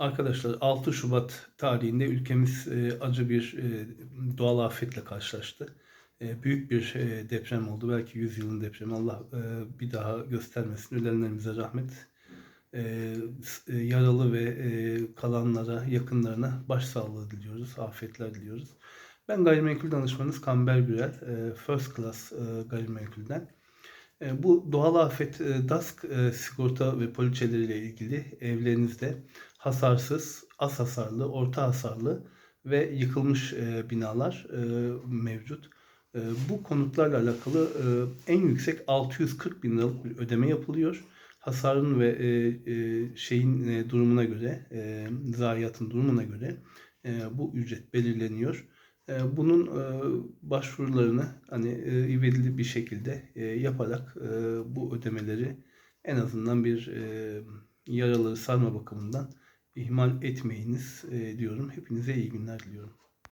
Arkadaşlar 6 Şubat tarihinde ülkemiz e, acı bir e, doğal afetle karşılaştı. E, büyük bir deprem oldu. Belki 100 yılın depremi. Allah bir daha göstermesin. Ölenlerimize rahmet. Yaralı ve kalanlara, yakınlarına başsağlığı diliyoruz. Afetler diliyoruz. Ben gayrimenkul danışmanınız Kamber Gürel. First Class gayrimenkulden. Bu doğal afet DASK sigorta ve poliçeleriyle ilgili evlerinizde hasarsız, az hasarlı, orta hasarlı ve yıkılmış e, binalar e, mevcut. E, Bu konutlarla alakalı e, en yüksek 640 bin liralık bir ödeme yapılıyor. Hasarın ve e, e, şeyin e, durumuna göre, e, zayiatın durumuna göre e, bu ücret belirleniyor. E, Bunun e, başvurularını hani e, ivedi bir şekilde e, yaparak e, bu ödemeleri en azından bir e, yaraları sarma bakımından ihmal etmeyiniz e, diyorum. Hepinize iyi günler diliyorum.